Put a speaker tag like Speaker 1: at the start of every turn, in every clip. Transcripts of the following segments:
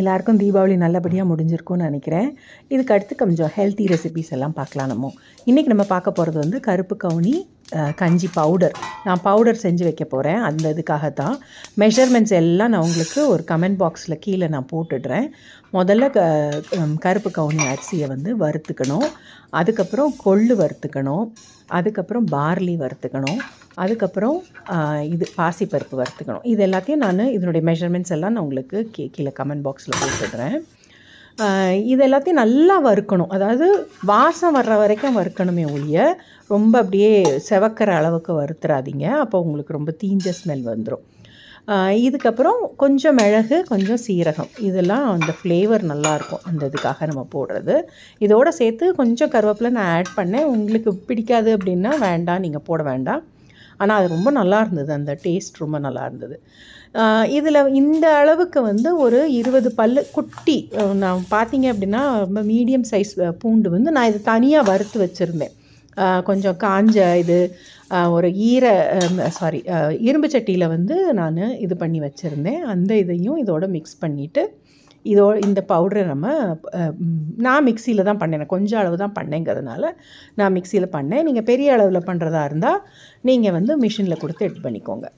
Speaker 1: எல்லாருக்கும் தீபாவளி நல்லபடியாக முடிஞ்சிருக்கும்னு நினைக்கிறேன். இதுக்கு அடுத்து கொஞ்சம் ஹெல்த்தி ரெசிபிஸ் எல்லாம் பார்க்கலாம் நம்ம. இன்றைக்கி நம்ம பார்க்க போகிறது வந்து கருப்பு கவுனி கஞ்சி பவுடர் நான் பவுடர் செஞ்சு வைக்க போகிறேன் அந்த இதுக்காக தான். மெஷர்மெண்ட்ஸ் எல்லாம் நான் உங்களுக்கு ஒரு கமெண்ட் பாக்ஸில் கீழே நான் போட்டுடுறேன். முதல்ல க கருப்பு கவுனி அரிசியை வந்து வறுத்துக்கணும். அதுக்கப்புறம் கொள்ளு வறுத்துக்கணும். அதுக்கப்புறம் பார்லி வறுத்துக்கணும். அதுக்கப்புறம் இது பாசிப்பருப்பு வறுத்துக்கணும். இது எல்லாத்தையும் நான் இதனுடைய மெஷர்மெண்ட்ஸ் எல்லாம் நான் உங்களுக்கு கீ கீழே கமெண்ட் பாக்ஸில் போட்டுடுறேன் இது எல்லாத்தையும் நல்லா வறுக்கணும். அதாவது வாசம் வர்ற வரைக்கும் வறுக்கணுமே ஒழிய ரொம்ப அப்படியே செவக்கிற அளவுக்கு வறுத்துறாதீங்க. அப்போ உங்களுக்கு ரொம்ப தீஞ்ச ஸ்மெல் வந்துடும் இதுக்கப்புறம் கொஞ்சம் மிளகு கொஞ்சம் சீரகம். இதெல்லாம் அந்த ஃப்ளேவர் நல்லாயிருக்கும். அந்த இதுக்காக நம்ம போடுறது. இதோடு சேர்த்து கொஞ்சம் கருவேப்பிலை நான் ஆட் பண்ணேன். உங்களுக்கு பிடிக்காது அப்படின்னா வேண்டாம். நீங்கள் போட வேண்டாம். ஆனால் அது ரொம்ப நல்லா இருந்தது. அந்த டேஸ்ட் ரொம்ப நல்லா இருந்தது. இதில் இந்த அளவுக்கு வந்து ஒரு இருபது பல்லு குட்டி நான் பார்த்தீங்க அப்படின்னா ரொம்ப மீடியம் சைஸ் பூண்டு வந்து நான் இது தனியாக வறுத்து வச்சுருந்தேன். கொஞ்சம் காஞ்ச இது ஒரு ஈர சாரி இரும்பு சட்டியில் வந்து நான் இது பண்ணி வச்சுருந்தேன். அந்த இதையும் இதோட மிக்ஸ் பண்ணிவிட்டு இதோ இந்த பவுடரை நம்ம நான் மிக்சியில் தான் பண்ணேன். நான் கொஞ்சம் அளவு தான் பண்ணேங்கிறதுனால நான் மிக்சியில் பண்ணேன். நீங்கள் பெரிய அளவில் பண்ணுறதா இருந்தால் நீங்கள் வந்து மிஷினில் கொடுத்து எட் பண்ணிக்கோங்க.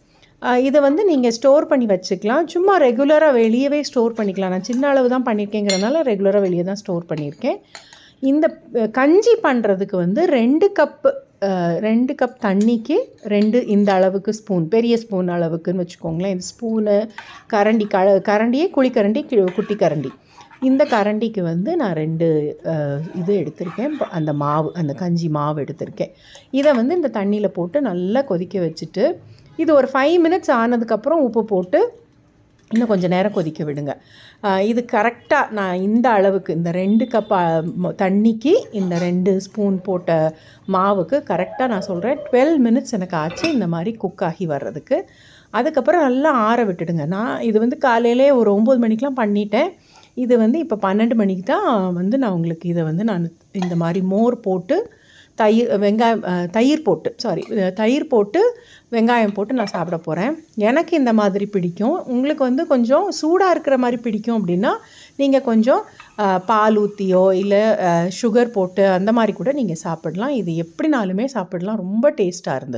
Speaker 1: இதை வந்து நீங்கள் ஸ்டோர் பண்ணி வச்சுக்கலாம். சும்மா ரெகுலராக வெளியவே ஸ்டோர் பண்ணிக்கலாம். நான் சின்ன அளவு தான் பண்ணியிருக்கேங்கிறதுனால ரெகுலராக வெளியே தான் ஸ்டோர் பண்ணியிருக்கேன். இந்த கஞ்சி பண்ணுறதுக்கு வந்து ரெண்டு கப்பு ரெண்டு கப் தண்ணிக்கு ரெண்டு இந்த அளவுக்கு ஸ்பூன் பெரிய ஸ்பூன் அளவுக்குன்னு வச்சுக்கோங்களேன். இந்த ஸ்பூனு கரண்டி க கரண்டியே குழிக்கரண்டி குட்டி கரண்டி. இந்த கரண்டிக்கு வந்து நான் ரெண்டு இது எடுத்திருக்கேன். அந்த மாவு அந்த கஞ்சி மாவு எடுத்திருக்கேன். இதை வந்து இந்த தண்ணியில் போட்டு நல்லா கொதிக்க வச்சுட்டு இது ஒரு ஃபைவ் மினிட்ஸ் ஆனதுக்கப்புறம் உப்பு போட்டு இன்னும் கொஞ்சம் நேரம் கொதிக்க விடுங்க. இது கரெக்டாக நான் இந்த அளவுக்கு இந்த ரெண்டு கப் தண்ணிக்கு இந்த ரெண்டு ஸ்பூன் போட்ட மாவுக்கு கரெக்டாக நான் சொல்கிறேன் டுவெல் மினிட்ஸ் எனக்கு ஆச்சு இந்த மாதிரி குக் ஆகி வர்றதுக்கு. அதுக்கப்புறம் நல்லா ஆற விட்டுடுங்க. நான் இது வந்து காலையிலே ஒரு ஒம்பது மணிக்கெலாம் பண்ணிட்டேன். இது வந்து இப்போ பன்னெண்டு மணிக்கு தான் வந்து நான் உங்களுக்கு இதை வந்து நான் இந்த மாதிரி மோர் போட்டு தயிர் வெங்காயம் தயிர் போட்டு சாரி தயிர் போட்டு வெங்காயம் போட்டு நான் சாப்பிட போகிறேன் எனக்கு இந்த மாதிரி பிடிக்கும். உங்களுக்கு வந்து கொஞ்சம் சூடாக இருக்கிற மாதிரி பிடிக்கும் அப்படின்னா நீங்கள் கொஞ்சம் பால் ஊற்றியோ இல்லை சுகர் போட்டு அந்த மாதிரி கூட நீங்கள் சாப்பிடலாம். இது எப்படினாலுமே சாப்பிடலாம். ரொம்ப டேஸ்ட்டாக இருந்தது.